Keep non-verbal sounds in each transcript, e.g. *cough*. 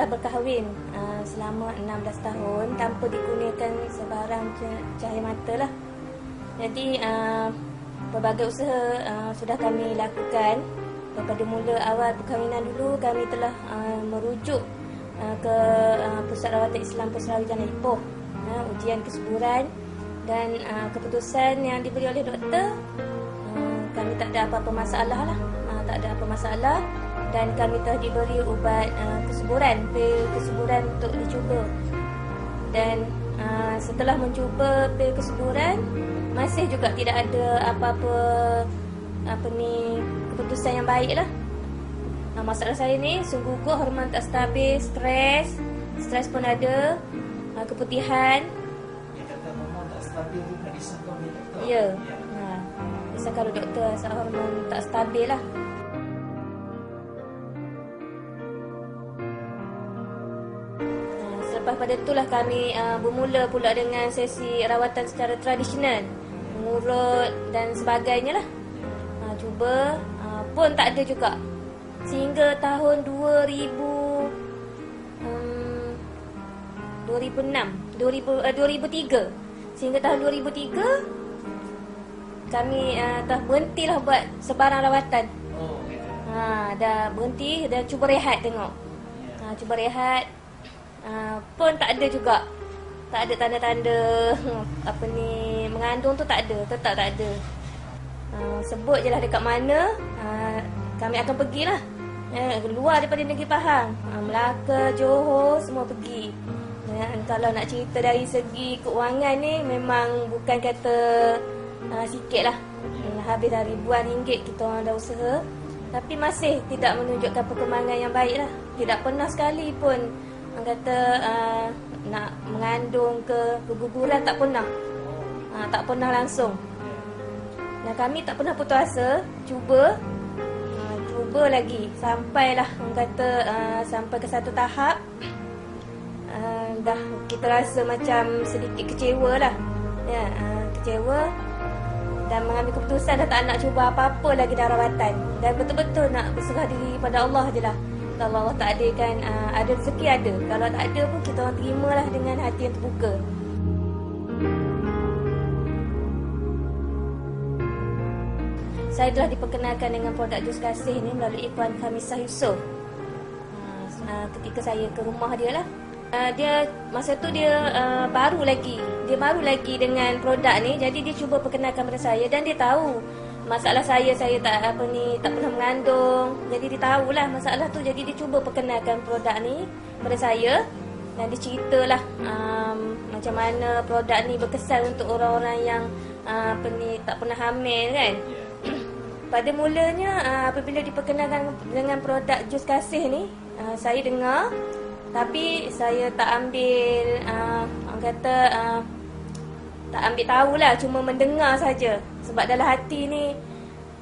telah berkahwin uh, selama 16 tahun tanpa dikurniakan sebarang cahaya mata lah. Jadi uh, pelbagai usaha uh, sudah kami lakukan. Daripada mula awal perkahwinan dulu kami telah uh, merujuk uh, ke uh, Pusat Rawatan Islam Peserawi Jalan Ipoh uh, ujian kesuburan. Dan uh, keputusan yang diberi oleh doktor uh, kami tak ada apa-apa masalah lah. Uh, tak ada apa masalah dan kami telah diberi ubat uh, kesuburan pil kesuburan untuk dicuba dan uh, setelah mencuba pil kesuburan masih juga tidak ada apa-apa apa ni keputusan yang baik lah. Nah, masalah saya ni sungguh gugup, hormon tak stabil, stres, stres pun ada, uh, keputihan. Dia kata hormon tak stabil juga disangka oleh doktor. Ya. Ha. Disangka oleh doktor asal hormon tak stabil lah. Pada itulah kami uh, bermula pula dengan sesi rawatan secara tradisional. Mengurut dan sebagainya lah. Uh, cuba pun tak ada juga. Sehingga tahun 2000 um, 2006, 2000 uh, 2003. Sehingga tahun 2003 kami uh, dah berhentilah buat sebarang rawatan. Oh, gitu. Ha, dah berhenti dah cuba rehat tengok. Ha, cuba rehat. Ha, pun tak ada juga. Tak ada tanda-tanda. *laughs* Apa ni mengandung tu tak ada, tetap tak ada. Uh, sebut je lah dekat mana. Uh, Kami akan pergilah. Uh, Luar daripada negeri Pahang. Uh, Melaka, Johor, semua pergi. Uh, Kalau nak cerita dari segi keuangan ni Memang bukan kata uh, sikit lah. Uh, Habis dah ribuan ringgit kita orang dah usaha. Tapi masih tidak menunjukkan perkembangan yang baik lah Tidak pernah sekali pun Orang kata uh, nak mengandung ke keguguran tak pernah. Uh, Tak pernah langsung. Dan kami tak pernah putus asa. Cuba uh, Cuba lagi. Sampailah Orang kata uh, Sampai ke satu tahap uh, Dah kita rasa macam Sedikit kecewa lah. Ya, uh, Kecewa Dan mengambil keputusan Dah tak nak cuba apa-apa lagi dalam rawatan. Dan betul-betul nak berserah diri pada Allah je lah Kalau Allah tak ada kan uh, Ada rezeki ada Kalau tak ada pun kita orang terimalah Dengan hati yang terbuka saya telah diperkenalkan dengan produk jus kasih ni melalui Puan Khamisah Yusof. Uh, ketika saya ke rumah dia lah. Uh, dia masa tu dia uh, baru lagi. Dia baru lagi dengan produk ni. Jadi dia cuba perkenalkan pada saya dan dia tahu masalah saya saya tak apa ni tak pernah mengandung. Jadi dia tahulah masalah tu. Jadi dia cuba perkenalkan produk ni pada saya dan dia ceritalah um, macam mana produk ni berkesan untuk orang-orang yang uh, apa ni tak pernah hamil kan. Yeah. *clears throat* Pada mulanya uh, apabila diperkenalkan dengan produk jus kasih ni, uh, saya dengar tapi saya tak ambil uh, orang kata uh, tak ambil tahulah cuma mendengar saja. Sebab dalam hati ni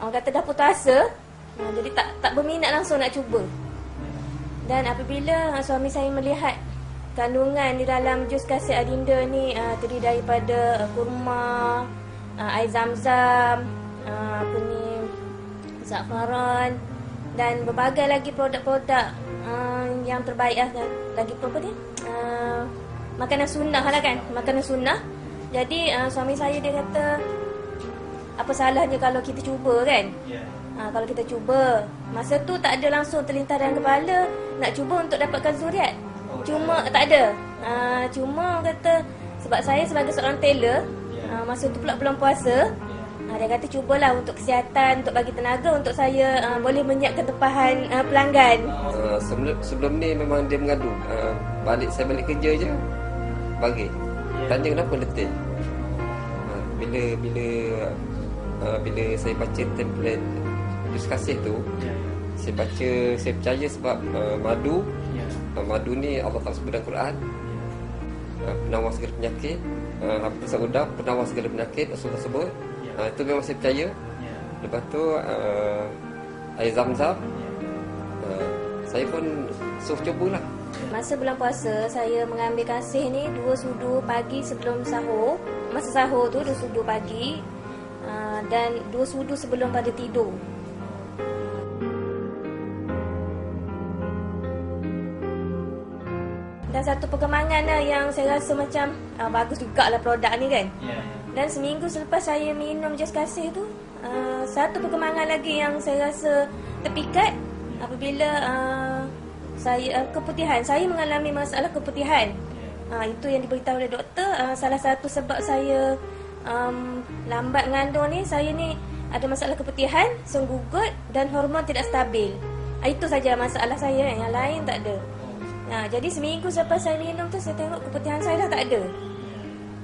orang kata dah putus asa. Uh, jadi tak tak berminat langsung nak cuba. Dan apabila uh, suami saya melihat kandungan di dalam jus kasih adinda ni uh, terdiri daripada uh, kurma, uh, air zam-zam, uh, apa ni zafaran dan berbagai lagi produk-produk uh, yang terbaik lah. Lagi apa ni? Uh, makanan sunnah lah kan? Makanan sunnah jadi uh, suami saya dia kata apa salahnya kalau kita cuba kan yeah. uh, kalau kita cuba masa tu tak ada langsung terlintas dalam kepala nak cuba untuk dapatkan zuriat oh, cuma tak ada uh, cuma kata sebab saya sebagai seorang tailor yeah. uh, masa tu pula belum puasa Ha, dia kata cubalah untuk kesihatan, untuk bagi tenaga untuk saya uh, boleh menyiapkan tempahan uh, pelanggan. Uh, sebelum, sebelum ni memang dia mengadu. Uh, balik saya balik kerja je bagi. Tanya kenapa letih. Uh, bila bila uh, bila saya baca template jus kasih tu, saya baca saya percaya sebab uh, madu uh, madu ni Allah Taala sebut dalam Quran. Uh, penawar segala penyakit. Uh, apa saudara penawar segala penyakit Rasul tersebut uh, itu memang saya percaya yeah. lepas tu uh, air zam-zam yeah. uh, saya pun suruh cubalah Masa bulan puasa, saya mengambil kasih ni dua sudu pagi sebelum sahur. Masa sahur tu dua sudu pagi uh, dan dua sudu sebelum pada tidur. Dan satu perkembangan lah yang saya rasa macam uh, bagus juga lah produk ni kan. Ya. Dan seminggu selepas saya minum Just Kasih tu, uh, satu perkembangan lagi yang saya rasa terpikat apabila uh, saya uh, keputihan. Saya mengalami masalah keputihan. Uh, itu yang diberitahu oleh doktor. Uh, salah satu sebab saya um, lambat mengandung ni, saya ni ada masalah keputihan, senggugut dan hormon tidak stabil. Uh, itu saja masalah saya. Yang lain tak ada. Nah, jadi seminggu selepas saya minum tu saya tengok keputihan saya dah tak ada.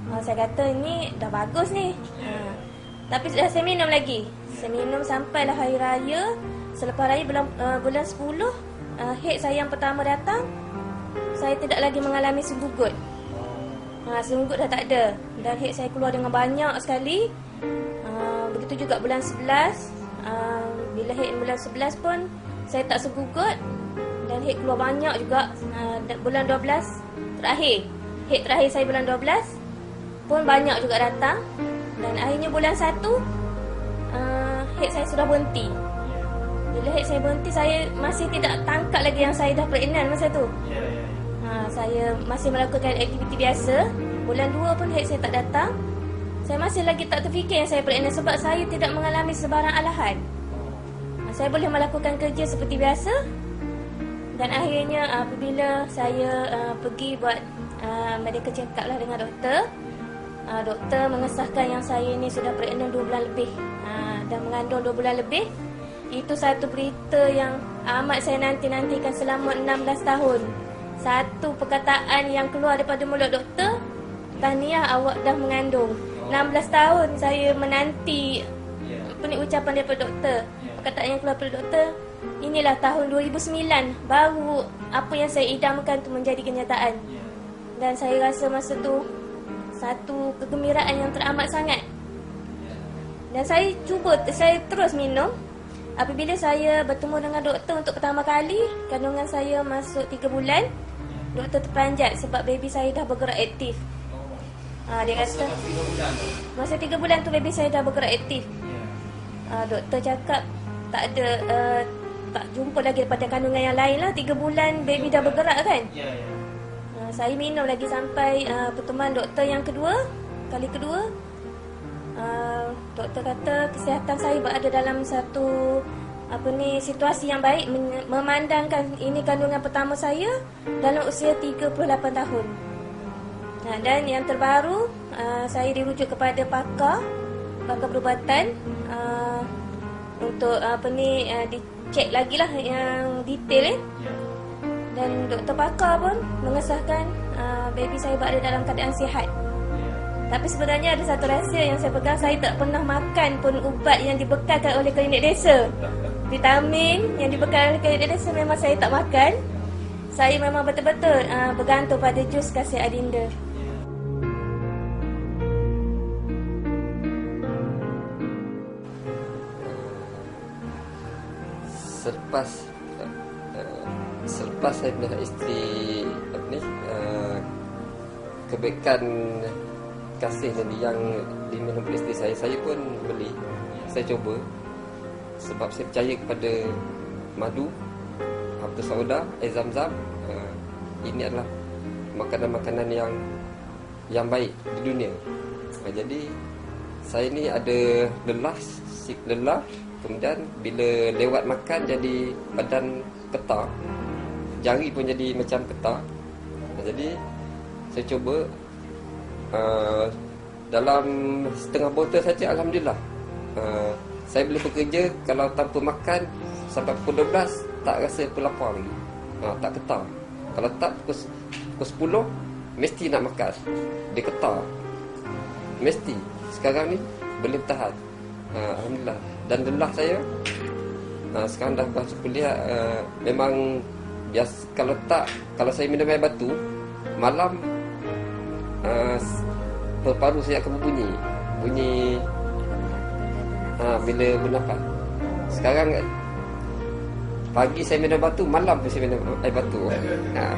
Ha, saya kata ni dah bagus ni. Ha. Tapi dah saya minum lagi. Saya minum sampailah hari raya. Selepas raya bulan uh, bulan 10, uh, head saya yang pertama datang. Saya tidak lagi mengalami senggugut. Ha, senggugut dah tak ada. Dan head saya keluar dengan banyak sekali. Uh, begitu juga bulan 11. Uh, bila head bulan 11 pun saya tak senggugut dan head keluar banyak juga uh, bulan 12 terakhir head terakhir saya bulan 12 pun banyak juga datang dan akhirnya bulan 1 uh, head saya sudah berhenti bila head saya berhenti saya masih tidak tangkap lagi yang saya dah pregnant masa tu. Ya, ya. ha, saya masih melakukan aktiviti biasa. Bulan 2 pun head saya tak datang. Saya masih lagi tak terfikir yang saya pregnant sebab saya tidak mengalami sebarang alahan. Ha, saya boleh melakukan kerja seperti biasa. Dan akhirnya apabila saya uh, pergi buat uh, medical check up lah dengan doktor uh, doktor mengesahkan yang saya ni sudah pregnant 2 bulan lebih. Uh, dan mengandung 2 bulan lebih itu satu berita yang amat saya nanti-nantikan selama 16 tahun. Satu perkataan yang keluar daripada mulut doktor tahniah awak dah mengandung. 16 tahun saya menanti ni ucapan daripada doktor. Perkataan yang keluar daripada doktor inilah tahun 2009 baru apa yang saya idamkan tu menjadi kenyataan. Ya. dan saya rasa masa tu satu kegembiraan yang teramat sangat. Dan saya cuba saya terus minum apabila saya bertemu dengan doktor untuk pertama kali kandungan saya masuk 3 bulan. Doktor terperanjat sebab baby saya dah bergerak aktif. Ha, dia kata Masa tiga bulan? Tu. masa 3 bulan tu baby saya dah bergerak aktif. Uh, doktor cakap tak ada uh, tak jumpa lagi daripada kandungan yang lain lah. 3 bulan baby dah bergerak kan? Ya, ya. uh, saya minum lagi sampai uh, pertemuan doktor yang kedua kali kedua uh, doktor kata kesihatan saya berada dalam satu apa ni situasi yang baik memandangkan ini kandungan pertama saya dalam usia 38 tahun. Nah, dan yang terbaru uh, saya dirujuk kepada pakar pakar perubatan uh, untuk apa ni uh, dicek lagi lah yang detail eh. Ya. Dan doktor pakar pun mengesahkan uh, baby saya berada dalam keadaan sihat. Tapi sebenarnya ada satu rahsia yang saya pegang Saya tak pernah makan pun ubat yang dibekalkan oleh klinik desa. Vitamin yang dibekalkan oleh klinik desa memang saya tak makan. Saya memang betul-betul uh, bergantung pada jus kasih adinda. Selepas uh, selepas saya melihat isteri apa ni uh, kasih tadi yang diminum isteri saya. Saya pun beli. Saya cuba. Sebab saya percaya kepada madu Abdul Sauda air zam-zam uh, ini adalah makanan-makanan yang yang baik di dunia. Uh, jadi saya ni ada lelah sik lelah kemudian bila lewat makan jadi badan ketar jari pun jadi macam ketar jadi saya cuba uh, dalam setengah botol saja alhamdulillah. Uh, saya boleh bekerja kalau tanpa makan sampai pukul 12 tak rasa pelapar lagi. Uh, tak ketar. Kalau tak pukul, pukul 10 mesti nak makan. Dia ketar. Mesti. Sekarang ni boleh tahan. Uh, alhamdulillah. Dan lelah saya uh, sekarang dah masuk kuliah uh, memang bias kalau tak kalau saya minum air batu malam uh, paru saya akan berbunyi. Bunyi uh, bila bernafas sekarang pagi saya minum batu malam pun saya minum air batu. Uh,